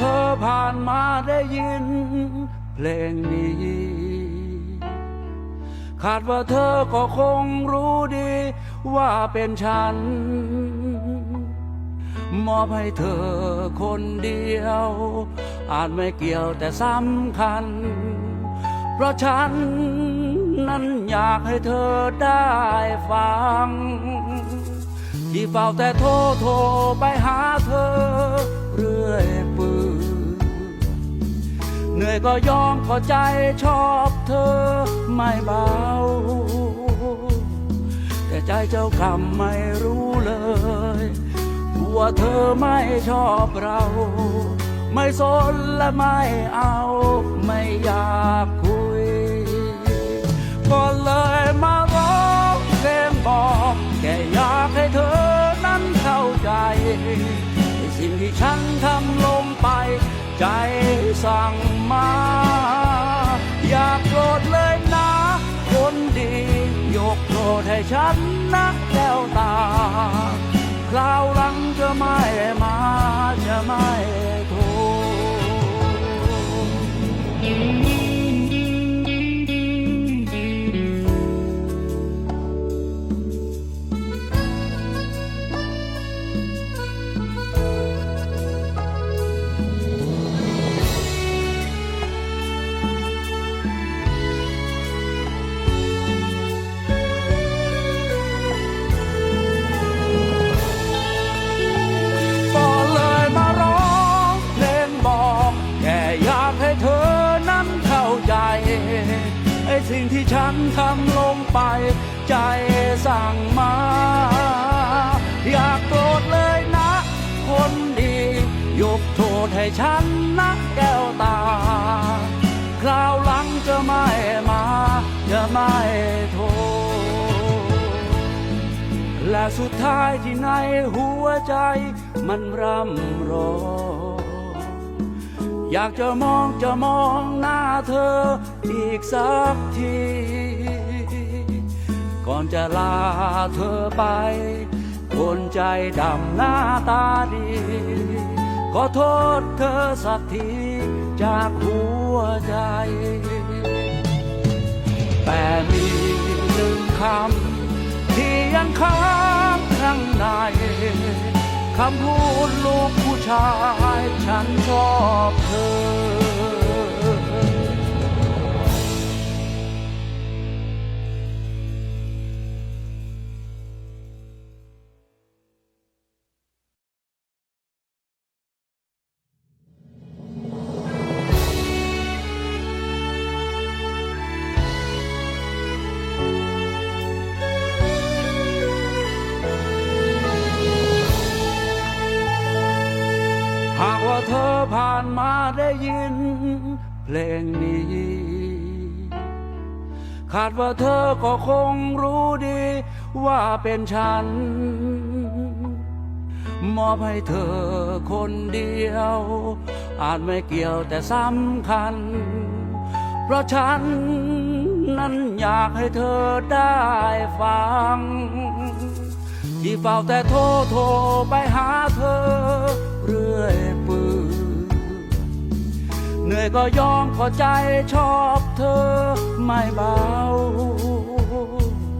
เธอผ่านมาได้ยิน เพลงนี้ คาดว่าเธอก็คงรู้ดีว่าเป็นฉัน มอบให้เธอคนเดียว อาจไม่เกี่ยวแต่สำคัญ เพราะฉันนั้นอยากให้เธอได้ฟัง ที่เฝ้าแต่โทรโทรไปหาเธอเรื่อย เหนื่อยก็ยอมก็ใจชอบเธอไม่เบา แต่ใจเจ้ากรรมไม่รู้เลยว่าเธอไม่ชอบเรา ไม่สนและไม่เอาไม่อยากคุย ก็เลยมาร้องเพลงบอกแค่อยากให้เธอนั้นเข้าใจในสิ่งที่ฉันทำลงไป ใจสั่งมา อย่าโกรธเลยนะ คนดี ยกโกรธให้ฉันนะแก้วตา คราวหลังจะไม่มาจะไม่โทร ไอ้สิ่งที่ฉันทำลงไป ใจสั่งมา อยากโกรธเลยนะ คนดี ยกโทษให้ฉันนะแก้วตา คราวหลังจะไม่มา จะไม่โทษ และสุดท้ายที่ในหัวใจมันร่ำร้อง อยากจะมองจะมองหน้าเธออีกสักที ก่อนจะลาเธอไป คนใจดำหน้าตาดี ขอโทษเธอสักทีจากหัวใจ แต่มีหนึ่งคำที่ยังค้างข้างใน คำพูดลูกผู้ชายฉันชอบเธอ เธอผ่านมาได้ยิน เพลงนี้คาดว่าเธอก็คงรู้ดีว่าเป็นฉัน มอบให้เธอคนเดียว อาจไม่เกี่ยวแต่สำคัญ เพราะฉันนั้นอยากให้เธอได้ฟัง ที่เฝ้าแต่โทรโทรไปหาเธอเรื่อย เหนื่อยก็ยอมขอใจชอบเธอไม่เบา